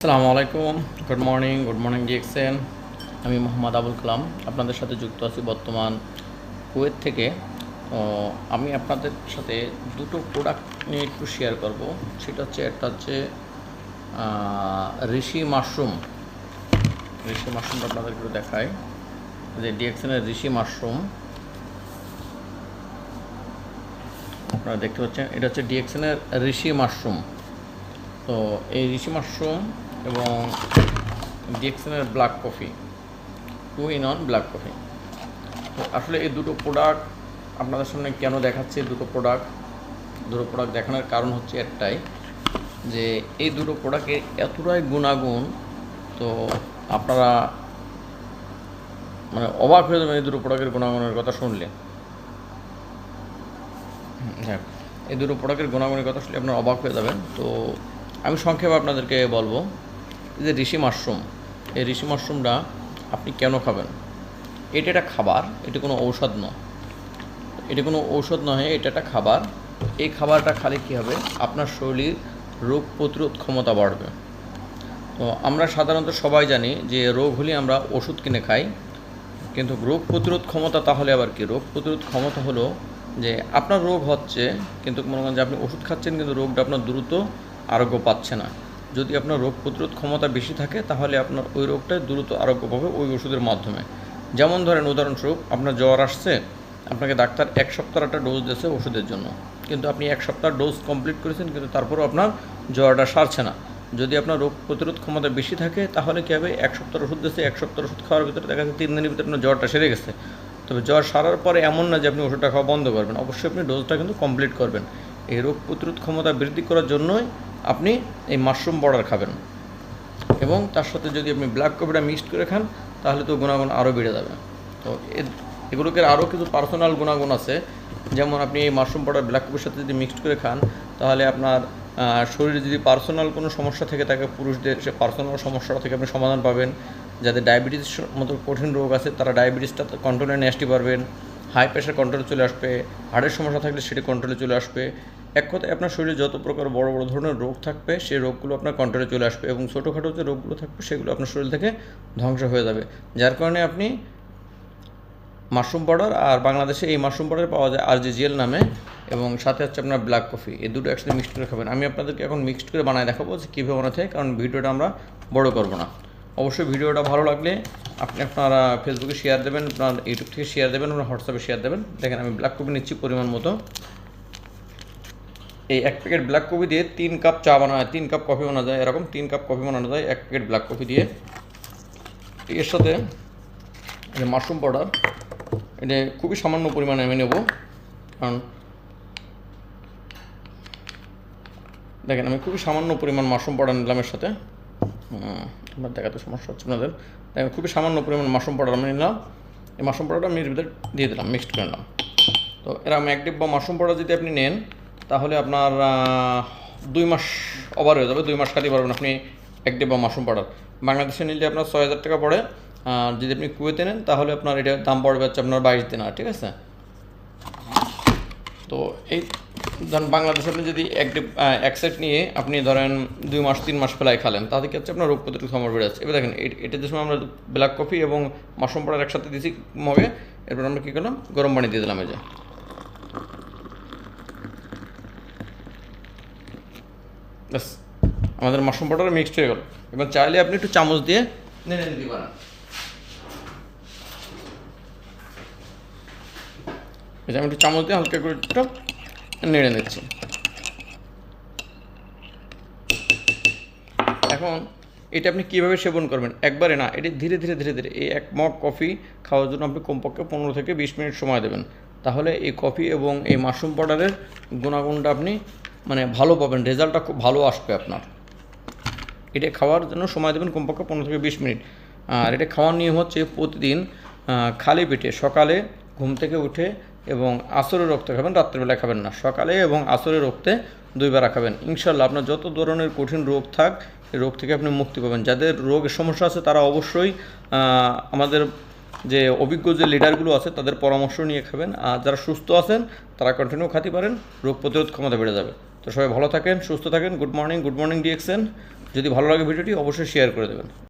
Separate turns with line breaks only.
আসসালামু আলাইকুম। Good morning good morning DXN আমি মোহাম্মদ আবুল কালাম, আপনাদের সাথে যুক্ত আছি বর্তমান কুয়েত থেকে। তো আমি আপনাদের সাথে দুটো প্রোডাক্ট নিয়ে একটু শেয়ার করব। সেটা হচ্ছে, একটা হচ্ছে ঋষি মাশরুম। ঋষি মাশরুমটা আপনাদের একটু দেখায় যে ডিএক্সএনের ঋষি মাশরুম। আপনারা দেখতে পাচ্ছেন, এটা হচ্ছে ডিএক্সএনের ঋষি মাশরুম। তো এই ঋষি মাশরুম এবং ডিএক্সনের black coffee two in one black coffee তো আসলে এই দুটো প্রোডাক্ট আপনাদের সামনে কেন দেখাচ্ছে দুটো প্রোডাক্ট দুটো প্রোডাক্ট দেখানোর কারণ হচ্ছে একটাই যে এই দুটো প্রোডাক্টের এতটাই গুণাগুণ তো আপনারা মানে অবাক হয়ে যাবেন এই দুটো প্রোডাক্টের গুণাগুণের কথা শুনলে। হুম, যাক এই দুটো প্রোডাক্টের গুণাগুণের কথা শুনলে আপনারা অবাক হয়ে যাবেন। তো আমি সংক্ষেপে আপনাদেরকে বলব যে ঋষি মাশরুম, এই ঋষি মাশরুমটা আপনি কেন খাবেন? এটা একটা খাবার, এটা কোনো ঔষধ নয়। এটা কোনো ঔষধ নয়, এটা একটা খাবার। এই খাবারটা খালে কী হবে? আপনার শরীর রোগ প্রতিরোধ ক্ষমতা বাড়বে। তো আমরা সাধারণত সবাই জানি যে রোগ হলে আমরা ওষুধ কিনে খাই, কিন্তু রোগ প্রতিরোধ ক্ষমতা তাহলে আবার কি? রোগ প্রতিরোধ ক্ষমতা হলো যে আপনার রোগ হচ্ছে, কিন্তু মনে করেন যে আপনি ওষুধ খাচ্ছেন, কিন্তু রোগটা আপনার দ্রুত আরোগ্য পাচ্ছে না। যদি আপনার রোগ প্রতিরোধ ক্ষমতা বেশি থাকে, তাহলে আপনার ওই রোগটা দ্রুত আরোগ্য পাবে ওই ওষুধের মাধ্যমে। যেমন ধরেন উদাহরণস্বরূপ, আপনার জ্বর আসছে, আপনাকে ডাক্তার এক সপ্তাহ একটা ডোজ দিয়েছে ওষুধের জন্য। কিন্তু আপনি এক সপ্তাহ ডোজ কমপ্লিট করেছেন, কিন্তু তারপরেও আপনার জ্বরটা সারছে না। যদি আপনার রোগ প্রতিরোধ ক্ষমতা বেশি থাকে, তাহলে কী হবে? এক সপ্তাহ ওষুধ দিয়েছে, এক সপ্তাহ ওষুধ খাওয়ার ভিতরে দেখা যাচ্ছে তিন দিনের ভিতরে আপনার জ্বরটা সেরে গেছে। তবে জ্বর সারার পরে এমন না যে আপনি ওষুধটা খাওয়া বন্ধ করবেন। অবশ্যই আপনি ডোজটা কিন্তু কমপ্লিট করবেন। এই রোগ প্রতিরোধ ক্ষমতা বৃদ্ধি করার জন্যই আপনি এই মাশরুম বর্ডার খাবেন। এবং তার সাথে যদি আপনি ব্ল্যাক কফিটা মিক্সড করে খান, তাহলে তো গুণাগুণ আরও বেড়ে যাবে। তো এগুলোকে আরও কিছু পার্সোনাল গুণাগুণ আছে। যেমন আপনি এই মাশরুম পাউডার ব্ল্যাক কফির সাথে যদি মিক্সড করে খান, তাহলে আপনার শরীরে যদি পার্সোনাল কোনো সমস্যা থেকে থাকে, পুরুষদের সে পার্সোনাল সমস্যাটা থেকে আপনি সমাধান পাবেন। যাদের ডায়াবেটিস মতো কঠিন রোগ আছে, তারা ডায়াবেটিসটা কন্ট্রোলে নিয়ে আসতে পারবেন। হাই প্রেশার কন্ট্রোলে চলে আসবে। হার্টের সমস্যা থাকলে সেটি কন্ট্রোলে চলে আসবে। এক কথায় আপনার শরীরে যত প্রকার বড় বড় ধরনের রোগ থাকবে, সেই রোগগুলো আপনার কন্ট্রোলে চলে আসবে এবং ছোটোখাটো যে রোগগুলো থাকবে, সেগুলো আপনার শরীর থেকে ধ্বংস হয়ে যাবে। যার কারণে আপনি মাশরুম পাউডার আর বাংলাদেশে এই মাশরুম পাউডার পাওয়া যায় আর জিএল নামে এবং সাথে হচ্ছে আপনার ব্ল্যাক কফি। এই দুটো একসাথে মিক্সড করে খাবেন। আমি আপনাদেরকে এখন মিক্সড করে বানায় দেখাবো যে কীভাবে বানাতে হয় কারণ ভিডিওটা আমরা বড় করব না। অবশ্যই ভিডিওটা ভালো লাগলে আপনি আপনারা ফেসবুকে শেয়ার দেবেন, আপনার ইউটিউব থেকে শেয়ার দেবেন, আপনার হোয়াটসঅ্যাপে শেয়ার দেবেন। দেখেন আমি ব্ল্যাক কফি নিচ্ছি পরিমাণ মতো। এই এক প্যাকেট ব্ল্যাক কফি দিয়ে তিন কাপ চা বানানো হয়, তিন কাপ কফি বানানো যায়, এরকম তিন কাপ কফি বানানো যায়, এক প্যাকেট ব্ল্যাক কফি দিয়ে। এর সাথে মাশরুম পাউডার এটা খুবই সামান্য পরিমাণে আমি নেব। কারণ দেখেন, আমি খুবই সামান্য পরিমাণ মাশরুম পাউডার নিলাম এর সাথে। আপনার দেখাতে সমস্যা হচ্ছে আপনাদের। খুবই সামান্য পরিমাণ মাশরুম পাউডার আমি নিলাম। এই মাশরুম পাউডারটা আমি এর ভিতরে দিয়ে দিলাম মিক্সড করে নিলাম। তো এরকম এক ডিব্বা মাশরুম পাউডার যদি আপনি নেন তাহলে আপনার দুই মাস ওভার হয়ে যাবে, দুই মাস খালি পারবেন আপনি এক ডিব্বা মাশরুম পাউডার। বাংলাদেশে নিলে আপনার ছয় হাজার টাকা পড়ে। আর যদি আপনি কুয়েতে নেন, তাহলে আপনার এটা দাম পড়বে হচ্ছে আপনার বাইশ দিনার ঠিক আছে? তো এই ধরেন বাংলাদেশে আপনি যদি এক এক সেট নিয়ে আপনি ধরেন দুই মাস, তিন মাস ফেলাই খালেন তাহলে কি হচ্ছে আপনার রোগ প্রতিরোধ ক্ষমতা বেড়ে যাচ্ছে। এবার দেখেন এটা যে সময় আমরা ব্ল্যাক কফি এবং মাশরুম পাউডার একসাথে দিয়েছি মগে, এরপর আমরা কী করলাম? গরম পানি দিয়ে দিলাম এই যে। ব্যাস, আমাদের মাশরুম পাউডার মিক্সড হয়ে গেল। এবার চাইলে আপনি একটু চামচ দিয়ে নেড়ে নিতে পারেন। আমি একটু চামচ দিয়ে হালকা করে একটু নেড়ে নিচ্ছি। এখন এটা আপনি কীভাবে সেবন করবেন? একবারে না, এটি ধীরে ধীরে ধীরে ধীরে। এই এক মগ কফি খাওয়ার জন্য আপনি কমপক্ষে পনেরো থেকে বিশ মিনিট সময় দেবেন। তাহলে এই কফি এবং এই মাশরুম পাউডারের গুণাগুণটা আপনি মানে ভালো পাবেন, রেজাল্টটা খুব ভালো আসবে আপনার। এটা খাওয়ার জন্য সময় দেবেন কমপক্ষে পনেরো থেকে বিশ মিনিট। আর এটা খাওয়ার নিয়ম হচ্ছে প্রতিদিন খালি পেটে সকালে ঘুম থেকে উঠে এবং আসরে রক্তে খাবেন, রাত্রেবেলায় খাবেন না। সকালে এবং আসরে রক্তে দুইবার খাবেন। ইনশাল্লাহ আপনার যত ধরনের কঠিন রোগ থাক রোগ থেকে আপনি মুক্তি পাবেন। যাদের রোগের সমস্যা আছে তারা অবশ্যই আমাদের যে অভিজ্ঞ যে লিডারগুলো আছে তাদের পরামর্শ নিয়ে খাবেন। আর যারা সুস্থ আছেন তারা কন্টিনিউ খাতে পারেন, রোগ প্রতিরোধ ক্ষমতা বেড়ে যাবে। তো সবাই ভালো থাকেন, সুস্থ থাকেন good morning good morning DXN যদি ভালো লাগে ভিডিওটি অবশ্যই শেয়ার করে দেবেন।